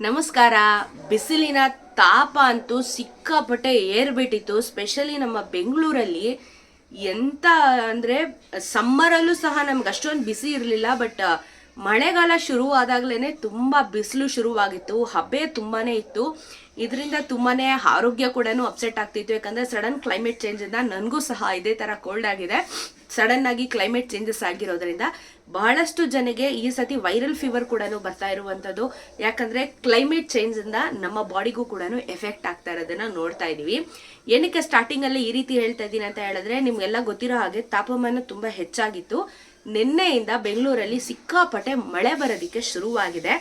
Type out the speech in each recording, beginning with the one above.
ನಮಸ್ಕಾರ. ಬಿಸಿಲಿನ ತಾಪ ಅಂತೂ ಸಿಕ್ಕಾಪಟ್ಟೆ ಏರ್ಬಿಟ್ಟಿತ್ತು. ಸ್ಪೆಷಲಿ ನಮ್ಮ ಬೆಂಗಳೂರಲ್ಲಿ ಎಂತ ಅಂದ್ರೆ ಸಮ್ಮರಲ್ಲೂ ಸಹ ನಮ್ಗೆ ಅಷ್ಟೊಂದು ಬಿಸಿ ಇರಲಿಲ್ಲ ಬಟ್ ಮಳೆಗಾಲ ಶುರು ಆದಾಗ್ಲೇನೆ ತುಂಬಾ ಬಿಸಿಲು ಶುರುವಾಗಿತ್ತು. ಹಬೆ ತುಂಬಾನೇ ಇತ್ತು. ಇದರಿಂದ ತುಂಬಾನೇ ಆರೋಗ್ಯ ಕೂಡ ಅಪ್ಸೆಟ್ ಆಗ್ತಿತ್ತು. ಯಾಕಂದ್ರೆ ಸಡನ್ ಕ್ಲೈಮೇಟ್ ಚೇಂಜ್ ಇಂದ ನನಗೂ ಸಹ ಇದೇ ತರ ಕೋಲ್ಡ್ ಆಗಿದೆ. ಸಡನ್ ಆಗಿ ಕ್ಲೈಮೇಟ್ ಚೇಂಜಸ್ ಆಗಿರೋದ್ರಿಂದ ಬಹಳಷ್ಟು ಜನಗೆ ಈ ಸತಿ ವೈರಲ್ ಫೀವರ್ ಕೂಡ ಬರ್ತಾ ಇರುವಂತದ್ದು ಯಾಕಂದ್ರೆ ಕ್ಲೈಮೇಟ್ ಚೇಂಜ್ ಇಂದ ನಮ್ಮ ಬಾಡಿಗೂ ಕೂಡ ಎಫೆಕ್ಟ್ ಆಗ್ತಾ ಇರೋದನ್ನ ನೋಡ್ತಾ ಇದೀವಿ. ಏನಕ್ಕೆ ಸ್ಟಾರ್ಟಿಂಗ್ ಅಲ್ಲಿ ಈ ರೀತಿ ಹೇಳ್ತಾ ಇದ್ದೀನಿ ಅಂತ ಹೇಳಿದ್ರೆ ನಿಮ್ಗೆಲ್ಲ ಗೊತ್ತಿರೋ ಹಾಗೆ ತಾಪಮಾನ ತುಂಬಾ ಹೆಚ್ಚಾಗಿತ್ತು. ನಿನ್ನೆಯಿಂದ ಬೆಂಗಳೂರಲ್ಲಿ ಸಿಕ್ಕಾಪಟ್ಟೆ ಮಳೆ ಬರೋದಕ್ಕೆ ಶುರುವಾಗಿದೆ.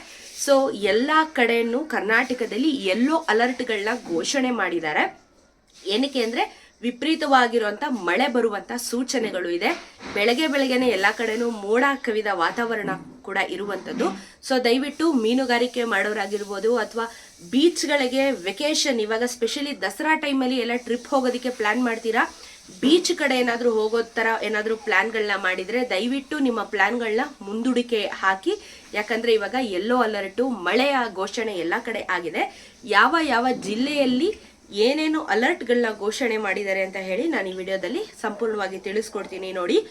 ಸೊ ಎಲ್ಲ ಕಡೆನೂ ಕರ್ನಾಟಕದಲ್ಲಿ ಎಲ್ಲೋ ಅಲರ್ಟ್ಗಳನ್ನ ಘೋಷಣೆ ಮಾಡಿದ್ದಾರೆ. ಏನಕ್ಕೆ ಅಂದ್ರೆ ವಿಪರೀತವಾಗಿರುವಂತ ಮಳೆ ಬರುವಂತ ಸೂಚನೆಗಳು ಇದೆ. ಬೆಳಗ್ಗೆ ಬೆಳಗ್ಗೆನೆ ಎಲ್ಲ ಕಡೆನೂ ಮೋಡ ಕವಿದ ವಾತಾವರಣ ಕೂಡ ಇರುವಂತದ್ದು. ಸೊ ದಯವಿಟ್ಟು ಮೀನುಗಾರಿಕೆ ಮಾಡೋರಾಗಿರ್ಬೋದು ಅಥವಾ ಬೀಚ್ಗಳಿಗೆ ವೆಕೇಶನ್ ಇವಾಗ ಸ್ಪೆಷಲಿ ದಸರಾ ಟೈಮಲ್ಲಿ ಎಲ್ಲ ಟ್ರಿಪ್ ಹೋಗೋದಕ್ಕೆ ಪ್ಲಾನ್ ಮಾಡ್ತೀರಾ? ಬೀಚ್ ಕಡೆ ಏನಾದರೂ ಹೋಗೋ ಥರ ಏನಾದರೂ ಪ್ಲ್ಯಾನ್ಗಳನ್ನ ಮಾಡಿದ್ರೆ ದಯವಿಟ್ಟು ನಿಮ್ಮ ಪ್ಲ್ಯಾನ್ಗಳನ್ನ ಮುಂದೂಡಿಕೆ ಹಾಕಿ. ಯಾಕಂದ್ರೆ ಇವಾಗ ಯೆಲ್ಲೋ ಅಲರ್ಟು ಮಳೆಯ ಘೋಷಣೆ ಎಲ್ಲ ಕಡೆ ಆಗಿದೆ. ಯಾವ ಯಾವ ಜಿಲ್ಲೆಯಲ್ಲಿ ಏನೇನು ಅಲರ್ಟ್ಗಳನ್ನ ಘೋಷಣೆ ಮಾಡಿದ್ದಾರೆ ಅಂತ ಹೇಳಿ ನಾನು ಈ ವಿಡಿಯೋದಲ್ಲಿ ಸಂಪೂರ್ಣವಾಗಿ ತಿಳಿಸ್ಕೊಡ್ತೀನಿ ನೋಡಿ.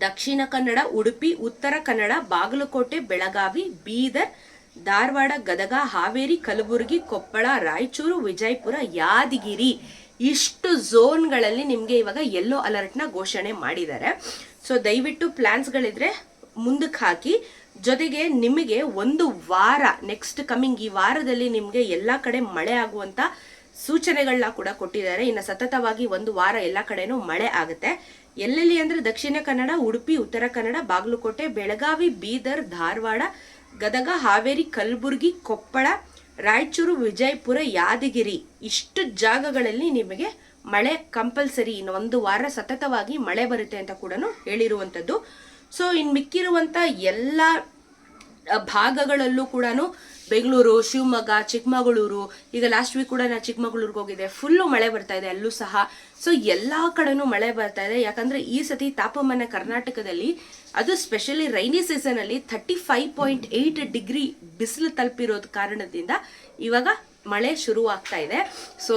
ದಕ್ಷಿಣ ಕನ್ನಡ, ಉಡುಪಿ, ಉತ್ತರ ಕನ್ನಡ, ಬಾಗಲಕೋಟೆ, ಬೆಳಗಾವಿ, ಬೀದರ್, ಧಾರವಾಡ, ಗದಗ, ಹಾವೇರಿ, ಕಲಬುರಗಿ, ಕೊಪ್ಪಳ, ರಾಯಚೂರು, ವಿಜಯಪುರ, ಯಾದಗಿರಿ ಇಷ್ಟು ಝೋನ್ಗಳಲ್ಲಿ ನಿಮಗೆ ಇವಾಗ ಎಲ್ಲೋ ಅಲರ್ಟ್ನ ಘೋಷಣೆ ಮಾಡಿದ್ದಾರೆ. ಸೊ ದಯವಿಟ್ಟು ಪ್ಲ್ಯಾನ್ಸ್ಗಳಿದ್ರೆ ಮುಂದಕ್ಕೆ ಹಾಕಿ. ಜೊತೆಗೆ ನಿಮಗೆ ಒಂದು ವಾರ ನೆಕ್ಸ್ಟ್ ಕಮಿಂಗ್ ಈ ವಾರದಲ್ಲಿ ನಿಮಗೆ ಎಲ್ಲ ಕಡೆ ಮಳೆ ಆಗುವಂತ ಸೂಚನೆಗಳನ್ನ ಕೂಡ ಕೊಟ್ಟಿದ್ದಾರೆ. ಇನ್ನು ಸತತವಾಗಿ ಒಂದು ವಾರ ಎಲ್ಲ ಕಡೆನೂ ಮಳೆ ಆಗುತ್ತೆ. ಎಲ್ಲೆಲ್ಲಿ ಅಂದ್ರೆ ದಕ್ಷಿಣ ಕನ್ನಡ, ಉಡುಪಿ, ಉತ್ತರ ಕನ್ನಡ, ಬಾಗಲಕೋಟೆ, ಬೆಳಗಾವಿ, ಬೀದರ್, ಧಾರವಾಡ, ಗದಗ, ಹಾವೇರಿ, ಕಲಬುರಗಿ, ಕೊಪ್ಪಳ, ರಾಯಚೂರು, ವಿಜಯಪುರ, ಯಾದಗಿರಿ ಇಷ್ಟು ಜಾಗಗಳಲ್ಲಿ ನಿಮಗೆ ಮಳೆ ಕಂಪಲ್ಸರಿ ಇನ್ನು ಒಂದು ವಾರ ಸತತವಾಗಿ ಮಳೆ ಬರುತ್ತೆ ಅಂತ ಕೂಡ ಹೇಳಿರುವಂಥದ್ದು ಸೊ ಇನ್ನು ಮಿಕ್ಕಿರುವಂಥ ಎಲ್ಲ ಭಾಗಗಳಲ್ಲೂ ಕೂಡ ಬೆಂಗಳೂರು, ಶಿವಮೊಗ್ಗ, ಚಿಕ್ಕಮಗಳೂರು, ಈಗ ಲಾಸ್ಟ್ ವೀಕ್ ಕೂಡ ನಾನು ಚಿಕ್ಕಮಗಳೂರಿಗೆ ಹೋಗಿದ್ದೆ. ಫುಲ್ಲು ಮಳೆ ಬರ್ತಾ ಇದೆ, ಅಲ್ಲೂ ಸಹ. ಸೊ ಎಲ್ಲ ಕಡೆನೂ ಮಳೆ ಬರ್ತಾ ಇದೆ. ಯಾಕಂದ್ರೆ ಈ ಸತಿ ತಾಪಮಾನ ಕರ್ನಾಟಕದಲ್ಲಿ, ಅದು ಸ್ಪೆಷಲಿ ರೈನಿ ಸೀಸನ್ ಅಲ್ಲಿ thirty five point eight degree ಬಿಸಿಲು ತಲುಪಿರೋದು ಕಾರಣದಿಂದ ಇವಾಗ ಮಳೆ ಶುರು ಆಗ್ತಾ ಇದೆ. ಸೊ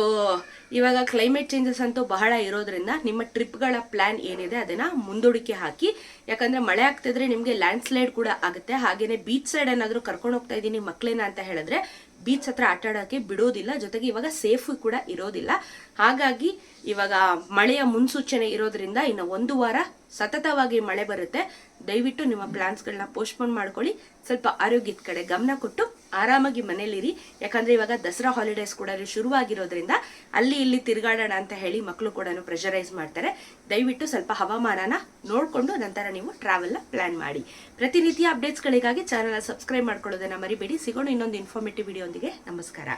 ಇವಾಗ ಕ್ಲೈಮೇಟ್ ಚೇಂಜಸ್ ಅಂತೂ ಬಹಳ ಇರೋದ್ರಿಂದ ನಿಮ್ಮ ಟ್ರಿಪ್ಗಳ ಪ್ಲಾನ್ ಏನಿದೆ ಅದನ್ನ ಮುಂದೂಡಿಕೆ ಹಾಕಿ. ಯಾಕಂದ್ರೆ ಮಳೆ ಆಗ್ತಿದ್ರೆ ನಿಮಗೆ ಲ್ಯಾಂಡ್ ಸ್ಲೈಡ್ ಕೂಡ ಆಗುತ್ತೆ. ಹಾಗೇನೆ ಬೀಚ್ ಸೈಡ್ ಏನಾದರೂ ಕರ್ಕೊಂಡು ಹೋಗ್ತಾ ಇದ್ದೀನಿ ಮಕ್ಕಳೇನ ಅಂತ ಹೇಳಿದ್ರೆ ಬೀಚ್ ಹತ್ರ ಆಟ ಆಡೋಕೆ ಬಿಡೋದಿಲ್ಲ. ಜೊತೆಗೆ ಇವಾಗ ಸೇಫ್ ಕೂಡ ಇರೋದಿಲ್ಲ. ಹಾಗಾಗಿ ಇವಾಗ ಮಳೆಯ ಮುನ್ಸೂಚನೆ ಇರೋದ್ರಿಂದ ಇನ್ನು ಒಂದು ವಾರ ಸತತವಾಗಿ ಮಳೆ ಬರುತ್ತೆ. ದಯವಿಟ್ಟು ನಿಮ್ಮ ಪ್ಲ್ಯಾನ್ಸ್ಗಳನ್ನ ಪೋಸ್ಟ್ಪೋನ್ ಮಾಡ್ಕೊಳ್ಳಿ. ಸ್ವಲ್ಪ ಆರೋಗ್ಯದ ಕಡೆ ಗಮನ ಕೊಟ್ಟು ಆರಾಮಾಗಿ ಮನೇಲಿರಿ. ಯಾಕಂದ್ರೆ ಇವಾಗ ದಸರಾ ಹಾಲಿಡೇಸ್ ಕೂಡ ಶುರುವಾಗಿರೋದ್ರಿಂದ ಅಲ್ಲಿ ಇಲ್ಲಿ ತಿರುಗಾಡೋಣ ಅಂತ ಹೇಳಿ ಮಕ್ಕಳು ಕೂಡ ಪ್ರೆಷರೈಸ್ ಮಾಡ್ತಾರೆ. ದಯವಿಟ್ಟು ಸ್ವಲ್ಪ ಹವಾಮಾನನ ನೋಡಿಕೊಂಡು ನಂತರ ನೀವು ಟ್ರಾವೆಲ್ನ ಪ್ಲಾನ್ ಮಾಡಿ. ಪ್ರತಿನಿತ್ಯ ಅಪ್ಡೇಟ್ಸ್ಗಳಿಗಾಗಿ ಚಾನಲ್ ಸಬ್ಸ್ಕ್ರೈಬ್ ಮಾಡ್ಕೊಳ್ಳೋದನ್ನ ಮರಿಬೇಡಿ. ಸಿಗೋಣ ಇನ್ನೊಂದು ಇನ್ಫಾರ್ಮೇಟಿವ್ ವಿಡಿಯೋ ನಮಸ್ಕಾರ.